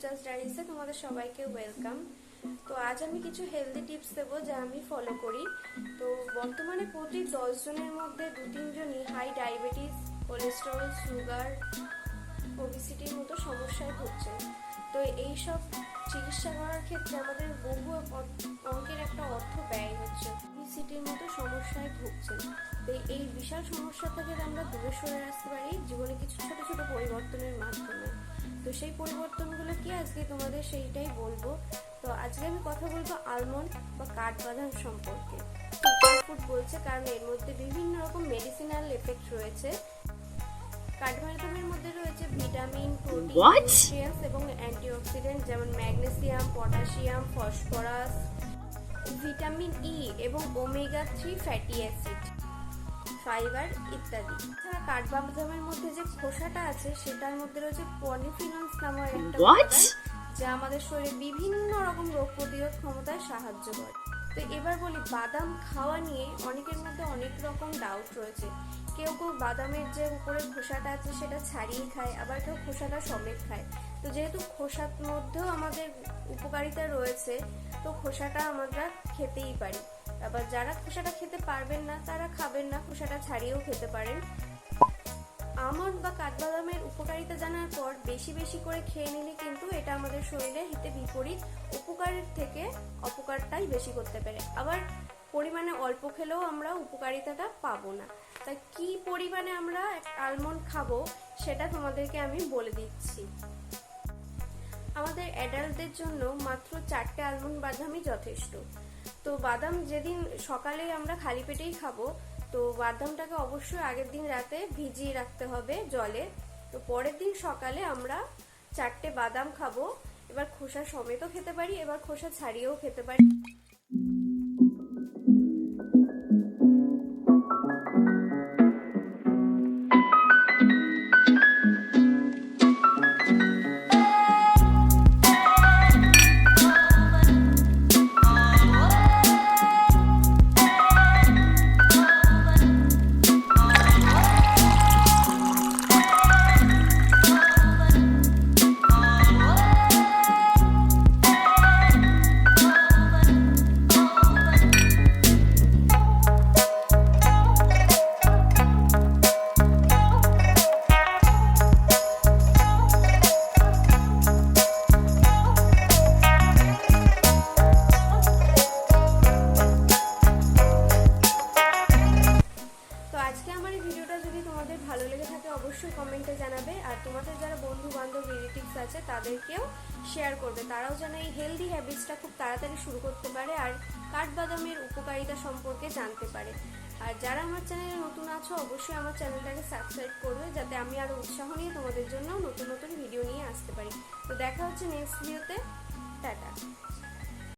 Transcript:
পূজাস ডায়েরিসে তোমাদের সবাইকে ওয়েলকাম তো আজ আমি কিছু হেলদি টিপস দেবো যা আমি ফলো করি। তো বর্তমানে প্রতি দশজনের মধ্যে দু তিনজনই হাই ডায়াবেটিস কোলেস্টেরল সুগার ওবিসিটির মতো সমস্যায় ভুগছে। তো এই সব চিকিৎসা করার ক্ষেত্রে আমাদের বহু অঙ্কের একটা অর্থ ব্যয় হচ্ছে। ওবিসিটির মতো সমস্যায় ভুগছে। তো এই বিশাল সমস্যা থেকে আমরা দূরে সরে আসতে পারি জীবনে কিছু ছোট ছোট পরিবর্তনের মাধ্যমে। তো সেই পরিবর্তনগুলো কি আজকে তোমাদের সেইটাই বলব? তো আজকে আমি কথা বলব আলমন্ড বা কাঠবাদাম সম্পর্কে। ফুড বলছে কারণ এর মধ্যে বিভিন্ন রকম মেডিসিনাল এফেক্ট রয়েছে। কাঠবাদামের মধ্যে রয়েছে ভিটামিন প্রোটিন এবং অ্যান্টিঅক্সিডেন্ট যেমন magnesium potassium phosphorus vitamin E এবং omega three fatty acid fibre ইত্যাদি। এছাড়া কাঠবাদামের মধ্যে যে খোসাটা আছে সেটার মধ্যে রয়েছে পলিফিনলস নামের একটা যা আমাদের শরীরে বিভিন্ন রকম রোগ প্রতিরোধ ক্ষমতায় সাহায্য করে। তো এবার বলি বাদাম খাওয়া নিয়ে অনেকের মধ্যে অনেক রকম ডাউট রয়েছে। কেউ কেউ বাদামের যে উপরের খোসাটা আছে সেটা ছাড়িয়ে খায় আবার কেউ খোসাটা সমেত খায়। তো যেহেতু খোসার মধ্যেও আমাদের উপকারিতা রয়েছে তো খোসাটা আমরা খেতেই পারি। আবার যারা খোসাটা খেতে পারবেন না, তারা খাবেন না, খোসাটা ছাড়িয়েও খেতে পারেন। আমন্ড বা কাঠবাদামের উপকারিতা জানার পর বেশি বেশি করে খেয়ে নিলে কিন্তু এটা আমাদের শরীরে হিতে বিপরীত উপকারের থেকে অপকারটাই বেশি করতে পারে। আবার পরিমাণে অল্প খেলেও আমরা উপকারিতাটা পাবো না। তাই কি পরিমাণে আমরা আলমন্ড খাব সেটা তোমাদেরকে আমি বলে দিচ্ছি। আমাদের অ্যাডাল্টদের জন্য মাত্র চারটে আলমন্ড বাদামই যথেষ্ট। তো বাদাম যেদিন সকালে আমরা খালি পেটেই খাব, তো বাদামটাকে অবশ্যই আগের দিন রাতে ভিজিয়ে রাখতে হবে জলে। তো পরের দিন সকালে আমরা চারটে বাদাম খাব। এবার খোসা সমেতও খেতে পারি, এবার খোসা ছাড়িয়েও খেতে পারি। আমার এই ভিডিওটা যদি তোমাদের ভালো লেগে থাকে, অবশ্যই কমেন্টে জানাবে। আর তোমাদের যারা বন্ধু বান্ধব রিলেটিভস আছে, তাদেরকেও শেয়ার করবে। তারাও যেন এই হেলদি হ্যাবিটসটা খুব তাড়াতাড়ি শুরু করতে পারে আর কাঠবাদামের উপকারিতা সম্পর্কে জানতে পারে। আর যারা আমার চ্যানেলে নতুন আছো, অবশ্যই আমার চ্যানেলটাকে সাবস্ক্রাইব করবে, যাতে আমি আরও উৎসাহ নিয়ে তোমাদের জন্য নতুন নতুন ভিডিও নিয়ে আসতে পারি। তো দেখা হচ্ছে নেক্সট ভিডিওতে টাটা।